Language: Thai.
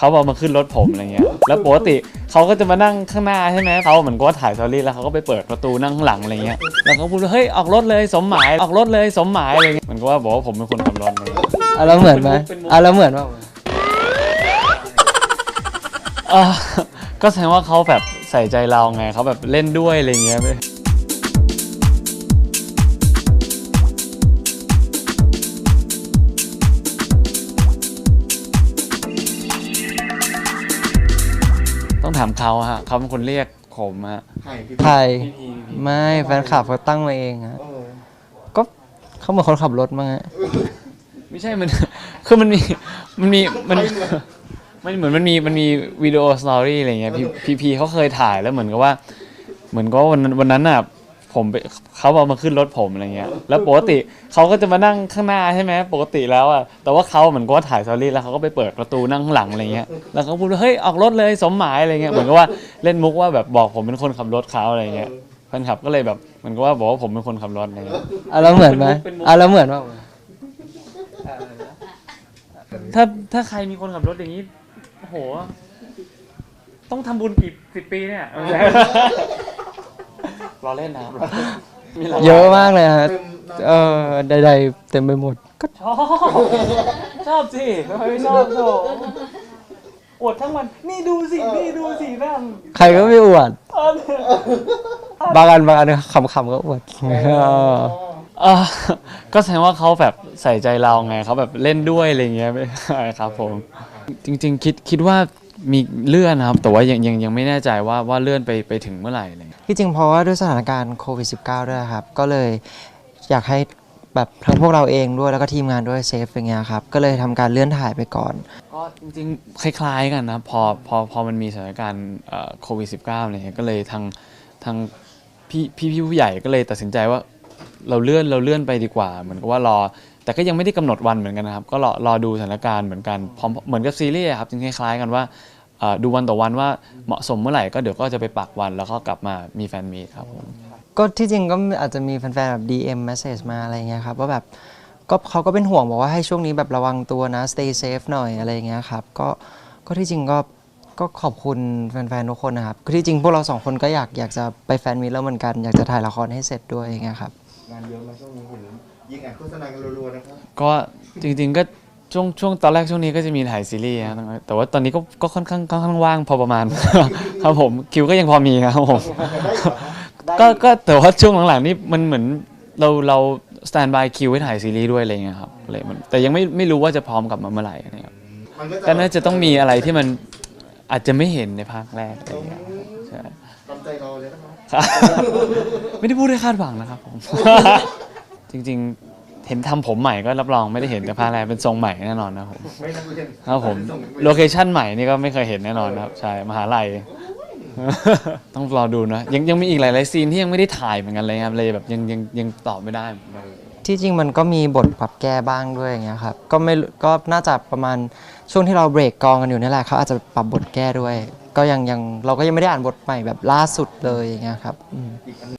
เขาเอามาขึ้นรถผมอะไรเงี้ย แล้วปกติเขาก็จะมานั่งข้างหน้าใช่ไหมเขาเหมือนกับว่าถ่ายสตอรี่แล้วเขาก็ไปเปิดประตูนั่งข้างหลังอะไรเงี้ย แล้วเขาพูดว่าเฮ้ยออกรถเลยสมหมายออกรถเลยสมหมายอะไรเงี้ยเหมือนกับว่าบอกว่าผมเป็นคนขับรถอะไรเงี้ยอะแล้วเหมือนไหมเป็นมุกอะแล้วเหมือนว่าเออก็แสดงว่าเขาแบบใส่ใจเราไงเขาแบบเล่นด้วยอะไรเงี้ย ถามเขาฮะเขาเป็นคนเรียกผมฮะใครพี่ใครพี่พีพี่พีไม่แฟนคลับเขาตั้งมาเองฮะเออก็เขาเหมือนคนขับรถมั้งฮะไม่ใช่มัน คือมันมีมันมีมันมันเหมือนมันมีมันมีวิดีโอสตอรี่อะไรเงี้ยพี่พีพีเขาเคยถ่ายแล้วเหมือนกับว่า เหมือนกับว่าวันนั้นวันนั้นน่ะ ผมไปเขาเอามาขึ้นรถผมอะไรเงี้ย แล้วปกติเขาก็จะมานั่งข้างหน้าใช่ไหมปกติแล้วอะ แต่ว่าเขาเหมือนกับว่าถ่ายสตอรี่แล้วเขาก็ไปเปิดประตูนั่งข้างหลังอะไรเงี้ย แล้วเขาพูดว่าเฮ้ยออกรถเลยสมหมายอะไรเงี้ย เหมือนกับว่าเล่นมุกว่าแบบบอกผมเป็นคนขับรถเขาอะไรเงี้ยแฟนคลับก็เลยแบบเหมือนกับว่าบอกว่าผมเป็นคนขับรถอะไรเงี้ย อะแล้วเหมือนไหมเป็นมุกอะแล้วเหมือนว่าถ้าถ้าใครมีคนขับรถอย่างนี้โอ้โห ต้องทำบุญกี่สิบปีเนี่ย รอเล่นนะครับมีหลายเยอะมากเลยฮะเต็มหน้าเออใดๆเต็มไปหมดก็ชอบชอบสิทำไมไม่ชอบโถอวดทั้งวัน นี่ดูสิ นี่ดูสินั่นใครก็ไม่อวด เออ บางอันบางอันขำๆก็อวดเออเออก็แสดงว่าเขาแบบใส่ใจเราไงเขาแบบเล่นด้วยอะไรเงี้ยไม่ใช่ครับผม จริ จร่อะไรเงี้ยที่จริงเพราะว่าด้วยสถานการณ์โควิด -19 ด้วยครับ ก็เลยอยากให้แบบทั้งพวกเราเองด้วยแล้วก็ทีมงานด้วยเซฟอย่างเงี้ยครับ ก็เลยทำการเลื่อนถ่ายไปก่อน ก็จริงๆ คล้ายๆกันนะพอพอพอมันมีสถานการณ์เอ่อโควิด -19 เงี้ยก็เลยทางทางพี่พี่พี่ผู้ใหญ่ก็เลยตัดสินใจว่าเราเลื่อนเราเลื่อนไปดีกว่า เหมือนกับว่ารอ แต่ก็ยังไม่ได้กำหนดวันเหมือนกันนะครับ ก็รอรอดูสถานการณ์เหมือนกันพร้อมเหมือนกับซีรีส์อะครับจริงๆคล้ายๆกันว่า ดูวันต่อวันว่าเหมาะสมเมื่อไหร่ก็เดี๋ยวก็จะไปปักวันแล้วก็กลับมามีแฟนมีตครับผมก็ที่จริงก็อาจจะมีแฟนๆแบบ DM message มาอะไรเงี้ยครับว่าแบบก็เขาก็เป็นห่วงบอกว่าให้ช่วงนี้แบบระวังตัวนะ stay safe หน่อยอะไรเงี้ยครับก็ก็ที่จริงก็ก็ขอบคุณแฟนๆทุกคนนะครับคือที่จริงพวกเราสองคนก็อยากอยากจะไปแฟนมีตแล้วเหมือนกันอยากจะถ่ายละครให้เสร็จด้วยอย่างเงี้ยครับงานเยอะมาช่วงนี้เห็นยิงแอดโฆษณากันรัวๆนะครับก็จริงๆก็ ช่วงช่วงตอนแรกช่วงนี้ก็จะมีถ่ายซีรีส์นะแต่ว่าตอนนี้ก็ก็ค่อนข้างค่อนข้างว่างพอประมาณ ครับผมคิวก็ยังพอมีครับผมก็ก็แต่ว่าช่วงหลังๆนี่มันเหมือนเราเราสแตนบายคิวไว้ถ่ายซีรีส์ด้วยอะไรเงี้ยครับเลยมันแต่ยังไม่ไม่รู้ว่าจะพร้อมกลับมาเมื่อไหร่นะครับมันก็น่าจะต้องมีอะไรที่มันอาจจะไม่เห็นในภาคแรกอะไรเงี้ยครับใช่ตามใจเราเลยนะครับครับไม่ได้พูดให้คาดหวังนะครับผมจริง ๆ เห็นทำผมใหม่ก็รับรองไม่ได้เห็นแต่ภาคแรกเป็นทรงใหม่แน่นอนนะครับผมไม่นักเรียนครับผมส่งโลเคชั่นใหม่นี่ก็ไม่เคยเห็นแน่นอนนะครับใช่มหาลัย ต้องรอดูนะยังยังมีอีกหลายๆซีนที่ยังไม่ได้ถ่ายเหมือนกันเลยครับเลยแบบยังยังยังตอบไม่ได้เหมือนกัน ที่จริงมันก็มีบทปรับแก้บ้างด้วยอย่างเงี้ยครับก็ไม่ก็น่าจะประมาณช่วงที่เราเบรกกองกันอยู่นี่แหละเขาอาจจะปรับบทแก้ด้วย ก็ยังยังเราก็ยังไม่ได้อ่านบทใหม่แบบล่าสุดเลยอย่างเงี้ยครับอืม อีกอัน